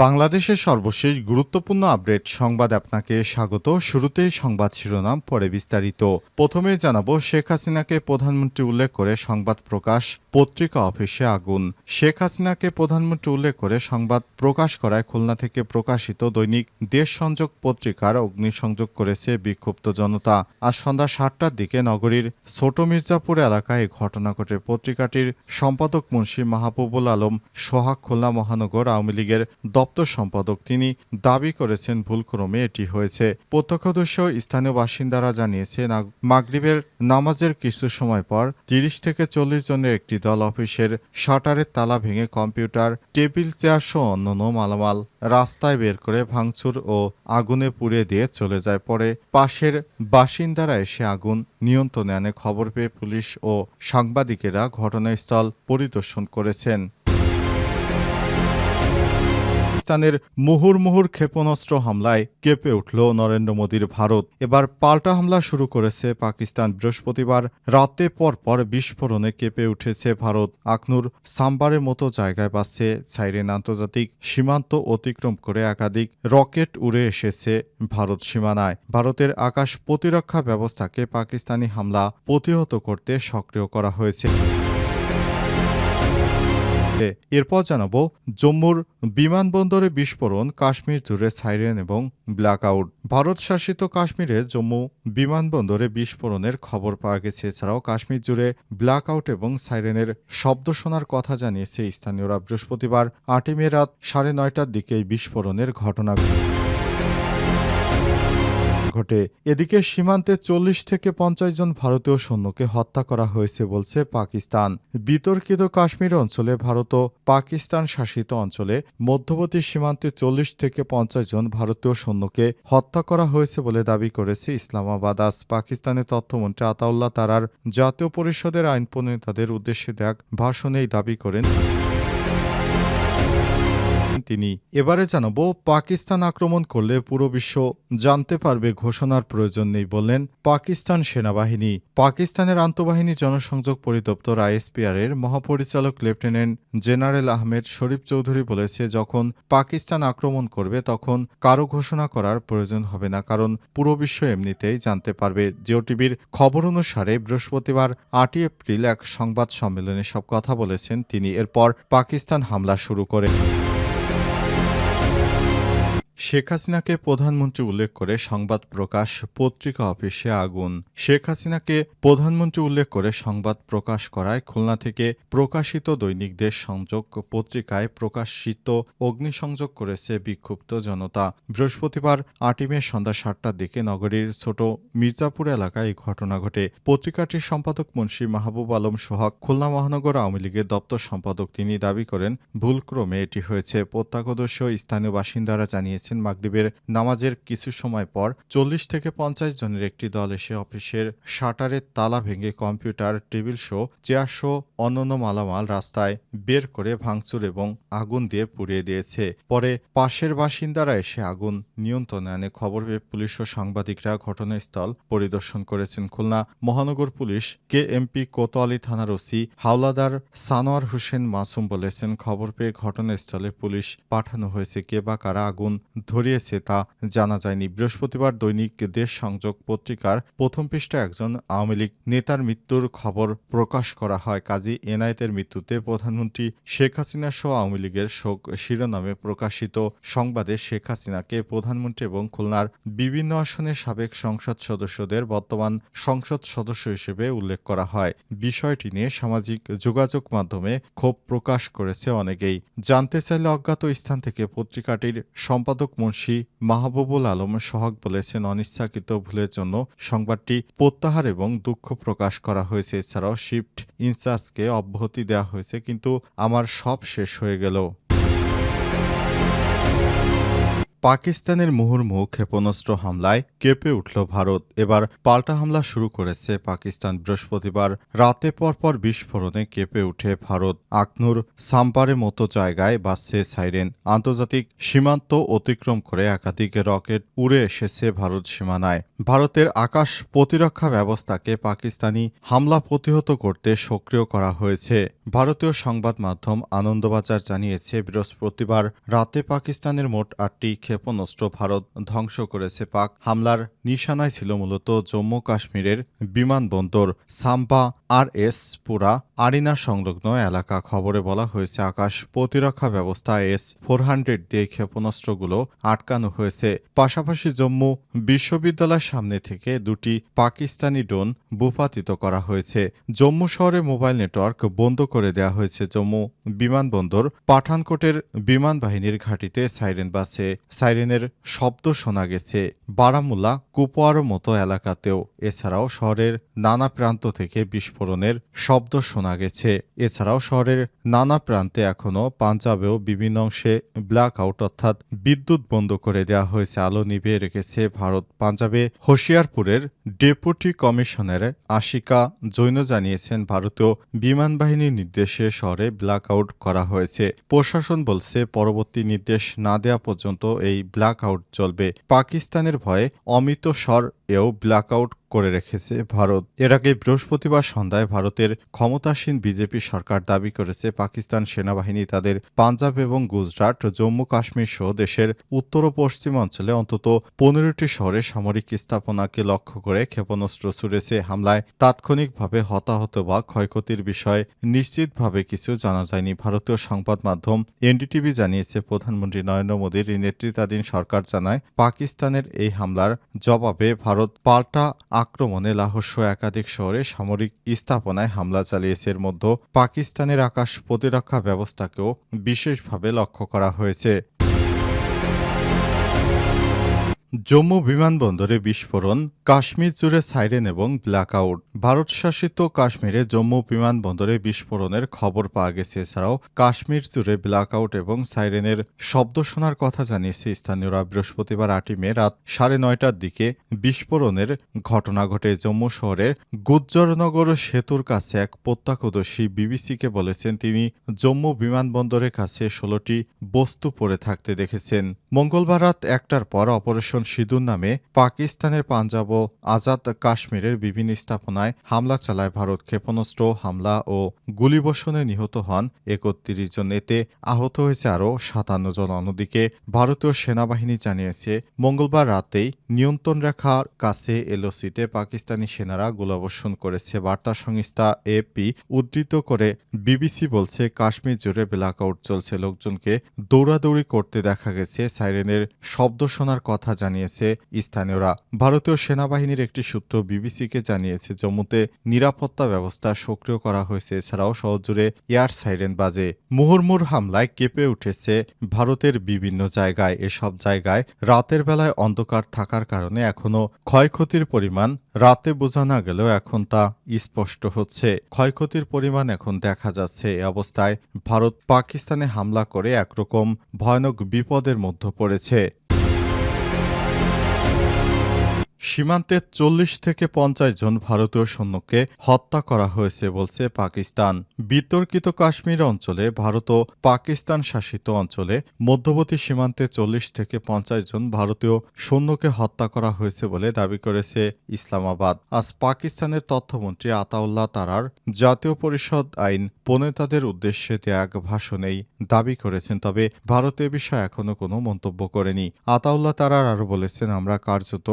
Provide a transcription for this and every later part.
বাংলাদেশের সর্বশেষ গুরুত্বপূর্ণ আপডেট সংবাদ আপনাকে স্বাগত। শুরুতেই সংবাদ শিরোনাম, পরে বিস্তারিত। প্রথমে জানাব, শেখ হাসিনাকে প্রধানমন্ত্রী উল্লেখ করে সংবাদ প্রকাশ পত্রিকা অফিসে আগুন। শেখ হাসিনাকে প্রধানমন্ত্রী উল্লেখ করে সংবাদ প্রকাশ করায় খুলনা থেকে প্রকাশিত দৈনিক দেশ সংযোগ পত্রিকার অগ্নিসংযোগ করেছে বিক্ষুব্ধ জনতা। আজ সন্ধ্যা সাতটার দিকে নগরীর ছোট মির্জাপুর এলাকায় ঘটনা ঘটে। পত্রিকাটির সম্পাদক মুন্সী মাহবুবুল আলম সোহাগ খুলনা মহানগর আওয়ামী লীগের দপ্তর সম্পাদক তিনি দাবি করেছেন ভুলক্রমে এটি হয়েছে। প্রত্যক্ষদর্শী স্থানীয় বাসিন্দারা জানিয়েছে মাগরিবের নামাজের কিছু সময় পর তিরিশ থেকে চল্লিশ জনের একটি দল অফিসের শাটারের তালা ভেঙে কম্পিউটার, টেবিল, চেয়ার সহ অন্যান্য মালামাল রাস্তায় বের করে ভাঙচুর ও আগুনে পুড়িয়ে দিয়ে চলে যায়। পরে পাশের বাসিন্দারা এসে আগুন নিয়ন্ত্রণে আনে। খবর পেয়ে পুলিশ ও সাংবাদিকেরা ঘটনাস্থল পরিদর্শন করেছেন। পাকিস্তানের মুহুর্মুহুর ক্ষেপণাস্ত্র হামলায় কেঁপে উঠল নরেন্দ্র মোদীর ভারত। এবার পাল্টা হামলা শুরু করেছে পাকিস্তান। বৃহস্পতিবার রাতে পর পর বিস্ফোরণে কেঁপে উঠেছে ভারত। আখনুর সাম্বারের মতো জায়গায় বাসছে সাইরেন আন্তর্জাতিক সীমান্ত অতিক্রম করে একাধিক রকেট উড়ে এসেছে ভারত সীমানায়। ভারতের আকাশ প্রতিরক্ষা ব্যবস্থাকে পাকিস্তানি হামলা প্রতিহত করতে সক্রিয় করা হয়েছে। এরপর জানাব, জম্মুর বিমানবন্দরে বিস্ফোরণ, কাশ্মীর জুড়ে সাইরেন এবং ব্ল্যাকআউট। ভারত শাসিত কাশ্মীরে জম্মু বিমানবন্দরে বিস্ফোরণের খবর পাওয়া গেছে। এছাড়াও কাশ্মীর জুড়ে ব্ল্যাকআউট এবং সাইরেনের শব্দ শোনার কথা জানিয়েছে স্থানীয়রা। বৃহস্পতিবার আটই মে রাত সাড়ে নয়টার দিকে এই বিস্ফোরণের ঘটনা ঘটে। এদিকে সীমান্তে চল্লিশ থেকে পঞ্চাশ জন ভারতীয় সৈন্যকে হত্যা করা হয়েছে বলছে পাকিস্তান। বিতর্কিত কাশ্মীর অঞ্চলে ভারত ও পাকিস্তান শাসিত অঞ্চলে মধ্যবর্তী সীমান্তে চল্লিশ থেকে পঞ্চাশ জন ভারতীয় সৈন্যকে হত্যা করা হয়েছে বলে দাবি করেছে ইসলামাবাদ। আজ পাকিস্তানের তথ্যমন্ত্রী আতাউল্লাহ তারার জাতীয় পরিষদের আইন প্রণেতাদের উদ্দেশ্যে দেখ ভাষণেই দাবি করেন। তিনি। এবারে জানাব, পাকিস্তান আক্রমণ করলে পুরো বিশ্ব জানতে পারবে ঘোষণার প্রয়োজন নেই বললেন পাকিস্তান সেনাবাহিনী। পাকিস্তানের আন্তঃবাহিনী জনসংযোগ পরিদপ্তর আইএসপিআর এর মহাপরিচালক লেফটেন্যান্ট জেনারেল আহমেদ শরীফ চৌধুরী বলেছে, যখন পাকিস্তান আক্রমণ করবে তখন কারও ঘোষণা করার প্রয়োজন হবে না, কারণ পুরো বিশ্ব এমনিতেই জানতে পারবে। জিও টিভির খবর অনুসারে বৃহস্পতিবার আটই এপ্রিল এক সংবাদ সম্মেলনে সব কথা বলেছেন তিনি। এরপর পাকিস্তান হামলা শুরু করে। শেখ হাসিনাকে প্রধানমন্ত্রী উল্লেখ করে সংবাদ প্রকাশ পত্রিকা অফিসে আগুন। শেখ হাসিনাকে প্রধানমন্ত্রী উল্লেখ করে সংবাদ প্রকাশ করায় খুলনা থেকে প্রকাশিত দৈনিক দেশ সংযোগ পত্রিকায় প্রকাশিত অগ্নিসংযোগ করেছে বিক্ষুব্ধ জনতা। বৃহস্পতিবার আটই মে সন্ধ্যা সাতটার দিকে নগরীর ছোট মির্জাপুর এলাকায় এই ঘটনা ঘটে। পত্রিকাটির সম্পাদক মুন্সী মাহবুব আলম সোহাগ খুলনা মহানগর আওয়ামী লীগের দপ্তর সম্পাদক তিনি দাবি করেন, ভুলক্রমে এটি হয়েছে। প্রত্যক্ষদর্শী স্থানীয় বাসিন্দারা জানিয়েছেন মাগরিবের নামাজের কিছু সময় পর। চল্লিশ থেকে পঞ্চাশ জনের একটি দল এসে অফিসের শাটারের তালা ভেঙে কম্পিউটার, টেবিল শো চেয়ার শো অন্যান্য মালামাল রাস্তায় বের করে ভাঙচুর এবং আগুন দিয়ে পুড়িয়ে দিয়েছে। পরে পাশের বাসিন্দারা এসে আগুন নিয়ন্ত্রণে আনে। খবর পেয়ে পুলিশ ও সাংবাদিকরা ঘটনাস্থল পরিদর্শন করেছেন। খুলনা মহানগর পুলিশ কে এমপি কোতোয়ালি থানার ওসি হাওলাদার সানোয়ার হোসেন মাসুম বলেছেন, খবর পেয়ে ঘটনাস্থলে পুলিশ পাঠানো হয়েছে। কে বা কারা আগুন ধরিয়েছে তা জানা যায়নি। বৃহস্পতিবার দৈনিক দেশ সংযোগ পত্রিকার প্রথম পৃষ্ঠায় একজন আওয়ামী লীগ নেতার মৃত্যুর খবর প্রকাশ করা হয়। কাজী এনায়েতের মৃত্যুতে প্রধানমন্ত্রী শেখ হাসিনা সহ আওয়ামী লীগের শোক শিরোনামে প্রকাশিত সংবাদে শেখ হাসিনাকে প্রধানমন্ত্রী এবং খুলনার বিভিন্ন আসনের সাবেক সংসদ সদস্যদের বর্তমান সংসদ সদস্য হিসেবে উল্লেখ করা হয়। বিষয়টি নিয়ে সামাজিক যোগাযোগ মাধ্যমে ক্ষোভ প্রকাশ করেছে অনেকেই। জানতে চাইলে অজ্ঞাত স্থান থেকে পত্রিকাটির সম্পাদক মুন্সী মাহবুবুল আলম সোহাগ বলেছেন, অনিচ্ছাকৃত ভুলের জন্য সংবাদটি প্রত্যাহার এবং দুঃখ প্রকাশ করা হয়েছে। এছাড়াও শিফট ইনচার্জকে অব্যাহতি দেওয়া হয়েছে, কিন্তু আমার সব শেষ হয়ে গেল। পাকিস্তানের মুহুর্মুহু ক্ষেপণাস্ত্র হামলায় কেঁপে উঠল ভারত। এবার পাল্টা হামলা শুরু করেছে পাকিস্তান। বৃহস্পতিবার রাতে পরপর বিস্ফোরণে কেঁপে উঠে ভারত। আকনুর সাম্পারের মতো জায়গায় বাজছে সাইরেন। আন্তর্জাতিক সীমান্ত অতিক্রম করে একাধিক রকেট উড়ে এসেছে ভারত সীমানায়। ভারতের আকাশ প্রতিরক্ষা ব্যবস্থাকে পাকিস্তানি হামলা প্রতিহত করতে সক্রিয় করা হয়েছে। ভারতীয় সংবাদ মাধ্যম আনন্দবাজার জানিয়েছে, বৃহস্পতিবার রাতে পাকিস্তানের মোট আটটি ক্ষেপণাস্ত্র ভারত ধ্বংস করেছে পাক। হামলার নিশানায় ছিল মূলত জম্মু কাশ্মীরের বিমানবন্দর সাম্পা আর এস পুরা, আরিনা সংলগ্ন এলাকা। খবরে বলা হয়েছে, আকাশ প্রতিরক্ষা ব্যবস্থা এস ফোর হান্ড্রেড দিয়ে ক্ষেপণাস্ত্রগুলো আটকানো হয়েছে। পাশাপাশি জম্মু বিশ্ববিদ্যালয়ের সামনে থেকে দুটি পাকিস্তানি ড্রোন ভূপাতিত করা হয়েছে। জম্মু শহরে মোবাইল নেটওয়ার্ক বন্ধ করে দেওয়া হয়েছে। জম্মু বিমানবন্দর পাঠানকোটের বিমান বাহিনীর ঘাঁটিতে সাইরেন বাসে সাইরেনের শব্দ শোনা গেছে। বারামুলা কুপোয়ার মতো এলাকাতেও। এছাড়াও শহরের নানা প্রান্ত থেকে বিস্ফোরণের শব্দ শোনা গেছে। এছাড়াও শহরের নানা প্রান্তে এখনও পাঞ্জাবেও বিভিন্ন অংশে ব্ল্যাক আউট অর্থাৎ বিদ্যুৎ বন্ধ করে দেওয়া হয়েছে। আলো নিভিয়ে রেখেছে ভারত। পাঞ্জাবে হোশিয়ারপুরের ডেপুটি কমিশনার আশিকা জৈন জানিয়েছেন, ভারতীয় বিমান বাহিনীর নির্দেশে শহরে ব্ল্যাক আউট করা হয়েছে। প্রশাসন বলছে, পরবর্তী নির্দেশ না দেওয়া পর্যন্ত এই ব্ল্যাক আউট চলবে। পাকিস্তানের ভয়ে অমিত স্বর এও ব্ল্যাক আউট করে রেখেছে ভারত। এর আগে বৃহস্পতিবার সন্ধ্যায় ভারতের ক্ষমতাসীন বিজেপি সরকার দাবি করেছে, পাকিস্তান সেনাবাহিনী তাদের পাঞ্জাব এবং গুজরাট, জম্মু কাশ্মীর সহ দেশের উত্তর ও পশ্চিম অঞ্চলে অন্তত পনেরোটি শহরে সামরিক স্থাপনাকে লক্ষ্য করে ক্ষেপণাস্ত্র ছুড়েছে হামলায় তাৎক্ষণিকভাবে হতাহত বা ক্ষয়ক্ষতির বিষয়ে নিশ্চিতভাবে কিছু জানা যায়নি। ভারতীয় সংবাদ মাধ্যম এনডিটিভি জানিয়েছে, প্রধানমন্ত্রী নরেন্দ্র মোদীর নেতৃত্বাধীন সরকার জানায়, পাকিস্তানের এই হামলার জবাবে ভারত পাল্টা আক্রমণে লাহস্য একাধিক শহরে সামরিক স্থাপনায় হামলা চালিয়েছে। এর মধ্যে পাকিস্তানের আকাশ প্রতিরক্ষা ব্যবস্থাকেও বিশেষভাবে লক্ষ্য করা হয়েছে। জম্মু বিমানবন্দরে বিস্ফোরণ, কাশ্মীর জুড়ে সাইরেন এবং ব্ল্যাকআউট। ভারত শাসিত কাশ্মীরে জম্মু বিমানবন্দরে বিস্ফোরণের খবর পাওয়া গেছে। এছাড়াও কাশ্মীর জুড়ে ব্ল্যাকআউট এবং সাইরেনের শব্দ শোনার কথা জানিয়েছে স্থানীয়রা। বৃহস্পতিবার আটই মে রাত সাড়ে নয়টার দিকে বিস্ফোরণের ঘটনা ঘটে। জম্মু শহরের গুজ্জরনগর সেতুর কাছে এক প্রত্যক্ষদর্শী বিবিসিকে বলেছেন, তিনি জম্মু বিমানবন্দরের কাছে ষোলোটি বস্তু পড়ে থাকতে দেখেছেন। মঙ্গলবার রাত একটার পর অপারেশন সিঁদুর নামে পাকিস্তানের পাঞ্জাব ও আজাদ কাশ্মীরের বিভিন্ন স্থাপনায় হামলা চালায় ভারত। ক্ষেপণাস্ত্র হামলা ও গুলিবর্ষণে নিহত হন একত্রিশ জন। এতে আহত হয়েছে আরও সাতান্ন জন। অন্যদিকে ভারতীয় সেনাবাহিনী জানিয়েছে, মঙ্গলবার রাতেই নিয়ন্ত্রণ রেখার কাছে এলওসিতে পাকিস্তানি সেনারা গোলাবর্ষণ করেছে। বার্তা সংস্থা এপি উদ্ধৃত করে বিবিসি বলছে, কাশ্মীর জুড়ে ব্ল্যাকআউট চলছে। লোকজনকে দৌড়াদৌড়ি করতে দেখা গেছে। সাইরেনের শব্দ শোনার কথা জানিয়েছে স্থানীয়রা। ভারতীয় সেনাবাহিনীর একটি সূত্র বিবিসিকে জানিয়েছে, জম্মুতে নিরাপত্তা ব্যবস্থা সক্রিয় করা হয়েছে। এছাড়াও শহরজুড়ে এয়ার সাইরেন বাজে। মুহুর্মুর হামলায় কেঁপে উঠেছে ভারতের বিভিন্ন জায়গায়। এসব জায়গায় রাতের বেলায় অন্ধকার থাকার কারণে এখনও ক্ষয়ক্ষতির পরিমাণ রাতে বোঝা না গেলেও এখন তা স্পষ্ট হচ্ছে। ক্ষয়ক্ষতির পরিমাণ এখন দেখা যাচ্ছে। এ অবস্থায় ভারত পাকিস্তানে হামলা করে একরকম ভয়ানক বিপদের মধ্যে পড়েছে। সীমান্তে চল্লিশ থেকে পঞ্চাশ জন ভারতীয় সৈন্যকে হত্যা করা হয়েছে বলছে পাকিস্তান। বিতর্কিত কাশ্মীর অঞ্চলে ভারত ও পাকিস্তান শাসিত অঞ্চলে মধ্যবর্তী সীমান্তে চল্লিশ থেকে পঞ্চাশ জন ভারতীয় সৈন্যকে হত্যা করা হয়েছে বলে দাবি করেছে ইসলামাবাদ। আজ পাকিস্তানের তথ্যমন্ত্রী আতাউল্লাহ তারার জাতীয় পরিষদ আইন প্রণেতাদের উদ্দেশ্যে এক ভাষণেই দাবি করেছেন, তবে ভারত এ বিষয়ে এখনও কোনো মন্তব্য করেনি। আতাউল্লাহ তারার আরও বলেছেন, আমরা কার্যত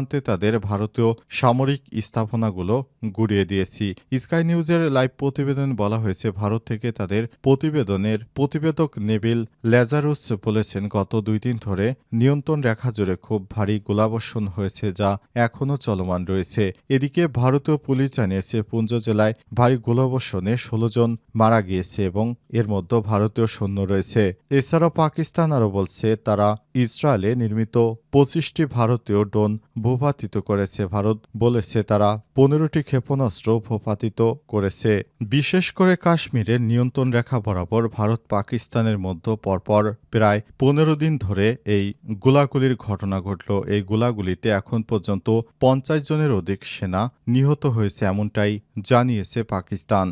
সীমান্তে তাদের ভারতীয় সামরিক স্থাপনাগুলো গুড়িয়ে দিয়েছি। স্কাই নিউজের লাইভ প্রতিবেদন বলা হয়েছে, ভারত থেকে তাদের প্রতিবেদনের প্রতিবেদক নেবিল লেজারুস বলেছেন, গত দুই দিন ধরে নিয়ন্ত্রণ রেখা জুড়ে খুব ভারী গোলাবর্ষণ হয়েছে যা এখনও চলমান রয়েছে। এদিকে ভারতীয় পুলিশ জানিয়েছে, পুঞ্জ জেলায় ভারী গোলাবর্ষণে ষোলো জন মারা গিয়েছে এবং এর মধ্যে ভারতীয় সৈন্য রয়েছে। এছাড়াও পাকিস্তান আরও বলছে, তারা ইসরায়েলে নির্মিত পঁচিশটি ভারতীয় ড্রোন ভূপাতিত করেছে। ভারত বলেছে তারা পনেরোটি ক্ষেপণাস্ত্র ভূপাতিত করেছে। বিশেষ করে কাশ্মীরের নিয়ন্ত্রণ রেখা বরাবর ভারত পাকিস্তানের মধ্যে পরপর প্রায় পনেরো দিন ধরে এই গোলাগুলির ঘটনা ঘটল। এই গোলাগুলিতে এখন পর্যন্ত পঞ্চাশ জনের অধিক সেনা নিহত হয়েছে, এমনটাই জানিয়েছে পাকিস্তান।